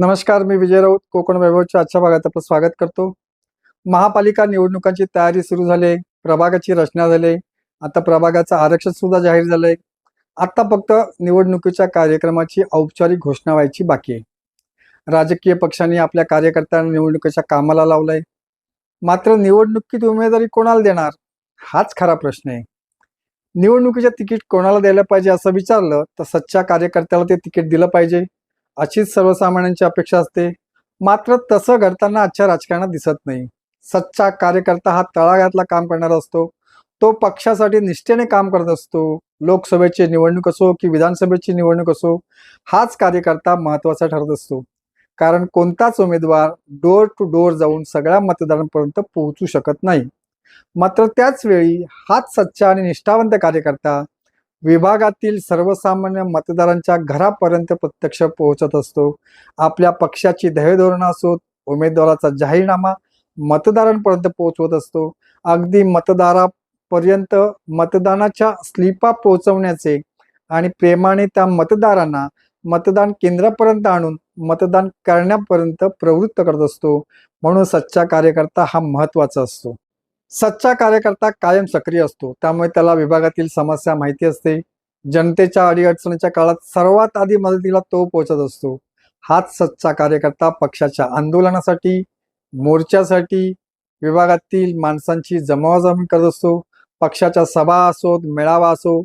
नमस्कार मी विजय राऊत कोकण वैभवच्या आजच्या भागात आपलं स्वागत करतो. महापालिका निवडणुकांची तयारी सुरू झाली आहे. प्रभागाची रचना झाली आता प्रभागाचं आरक्षण सुद्धा जाहीर झालंय आता फक्त निवडणुकीच्या कार्यक्रमाची औपचारिक घोषणा व्हायची बाकी आहे. राजकीय पक्षांनी आपल्या कार्यकर्त्यांना निवडणुकीच्या कामाला लावलंय. मात्र निवडणुकीत उमेदवारी कोणाला देणार? हाच खरा प्रश्न आहे. निवडणुकीचं तिकीट कोणाला द्यायला पाहिजे असं विचारलं तर सच्च्या कार्यकर्त्याला ते तिकीट दिलं पाहिजे. अशीच सर्वसामान्यांची अपेक्षा असते. मात्र तसं घडताना आजच्या राजकारणात दिसत नाही. सच्चा कार्यकर्ता हा तळागाळातला काम करणारा असतो. तो पक्षासाठी निष्ठेने काम करत असतो. लोकसभेची निवडणूक असो की विधानसभेची निवडणूक असो हाच कार्यकर्ता महत्त्वाचा ठरत असतो. कारण कोणताच उमेदवार डोर टू डोर जाऊन सगळ्या मतदारांपर्यंत पोहोचू शकत नाही. मात्र त्याच वेळी हाच सच्चा आणि निष्ठावंत कार्यकर्ता विभागातील सर्वसामान्य मतदारांच्या घरापर्यंत प्रत्यक्ष पोहोचत असतो. आपल्या पक्षाची ध्येयधोरणं असोत उमेदवाराचा जाहीरनामा मतदारांपर्यंत पोहोचवत असतो. अगदी मतदारापर्यंत मतदानाच्या स्लिपा पोहोचवण्याचे आणि प्रेमाने त्या मतदारांना मतदान केंद्रापर्यंत आणून मतदान करण्यापर्यंत प्रवृत्त करत असतो. म्हणून सच्चा कार्यकर्ता हा महत्त्वाचा असतो. सच्चा कार्यकर्ता कायम सक्रिय असतो. त्यामुळे त्याला विभागातील समस्या माहिती असते. जनतेच्या अडीअडचणीच्या काळात सर्वात आधी मदतीला तो पोहोचत असतो. हाच सच्चा कार्यकर्ता पक्षाच्या आंदोलनासाठी मोर्चासाठी विभागातील माणसांची जमावाजमी करत असतो. पक्षाच्या सभा असोत मेळावा असो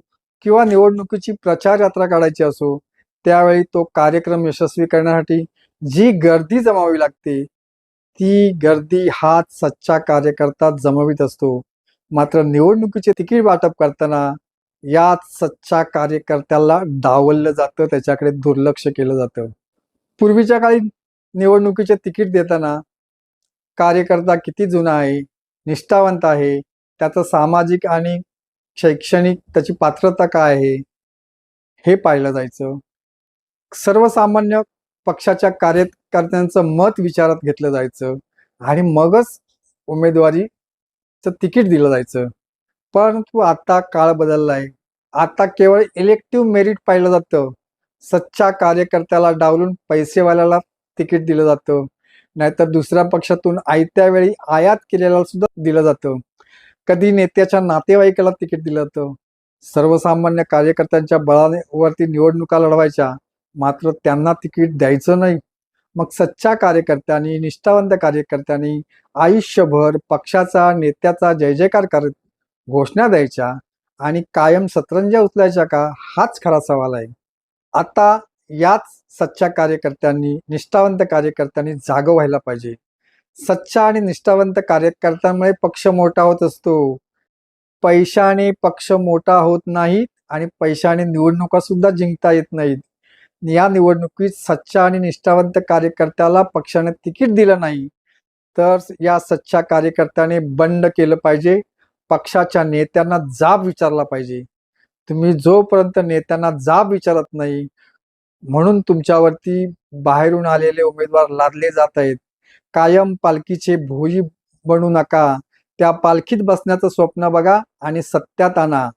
किंवा निवडणुकीची प्रचार यात्रा काढायची असो त्यावेळी तो कार्यक्रम यशस्वी करण्यासाठी जी गर्दी जमावी लागते ती गर्दी हाच सच्चा कार्यकर्ता जमवित असतो. मात्र निवडणुकीचे तिकीट वाटप करताना याच सच्चा कार्यकर्त्याला डावललं जातं त्याच्याकडे दुर्लक्ष केलं जातं. पूर्वीच्या काळी निवडणुकीचे तिकीट देताना कार्यकर्ता किती जुना आहे निष्ठावंत आहे त्याचं सामाजिक आणि शैक्षणिक त्याची पात्रता काय आहे हे पाहिलं जायचं. सर्वसामान्य पक्षाच्या कार्यकर्त्यांचं मत विचारात घेतलं जायचं आणि मगच उमेदवारीचं तिकीट दिलं जायचं. परंतु आता काळ बदललाय. आता केवळ इलेक्टिव्ह मेरिट पाहिलं जातं. सच्चा कार्यकर्त्याला डावलून पैसेवाल्याला तिकीट दिलं जातं. नाहीतर दुसऱ्या पक्षातून आयत्या वेळी आयात केलेला सुद्धा दिलं जातं. कधी नेत्याच्या नातेवाईकाला तिकीट दिलं जातं. सर्वसामान्य कार्यकर्त्यांच्या बळाने वरती निवडणुका लढवायच्या. मात्र त्यांना तिकीट द्यायचं नाही. मग सच्चा कार्यकर्त्यांनी निष्ठावंत कार्यकर्त्यांनी आयुष्यभर पक्षाचा नेत्याचा जय जयकार करत घोषणा द्यायच्या आणि कायम सतरंजा उचलायच्या का? हाच खरा सवाल आहे. आता याच सच्च्या कार्यकर्त्यांनी निष्ठावंत कार्यकर्त्यांनी जाग व्हायला पाहिजे. सच्चा आणि निष्ठावंत कार्यकर्त्यांमुळे पक्ष मोठा होत असतो. पैशाने पक्ष मोठा होत नाहीत आणि पैशाने निवडणुका सुद्धा जिंकता येत नाहीत. या निवडणुकीत सच्चा आणि निष्ठावंत कार्यकर्त्याला पक्षाने तिकीट दिलं नाही तर या सच्च्या कार्यकर्त्याने बंड केलं पाहिजे पक्षाच्या नेत्यांना जाब विचारला पाहिजे. तुम्ही जोपर्यंत नेत्यांना जाब विचारत नाही म्हणून तुमच्यावरती बाहेरून आलेले उमेदवार लादले जात आहेत. कायम पालखीचे भोई बनू नका त्या पालखीत बसण्याचं स्वप्न बघा आणि सत्यात आणा.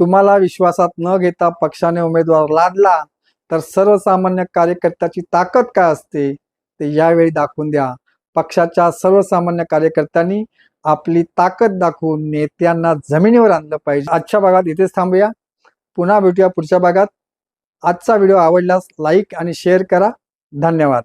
तुम्हाला विश्वासात न घेता पक्षाने उमेदवार लादला तर सर्वसामान्य कार्यकर्त्याची ताकद काय असते ते यावेळी दाखवून द्या. पक्षाच्या सर्वसामान्य कार्यकर्त्यांनी आपली ताकद दाखवून नेत्यांना जमिनीवर आणलं पाहिजे. आजच्या भागात इथेच थांबूया. पुन्हा भेटूया पुढच्या भागात. आजचा व्हिडिओ आवडल्यास लाईक आणि शेअर करा. धन्यवाद.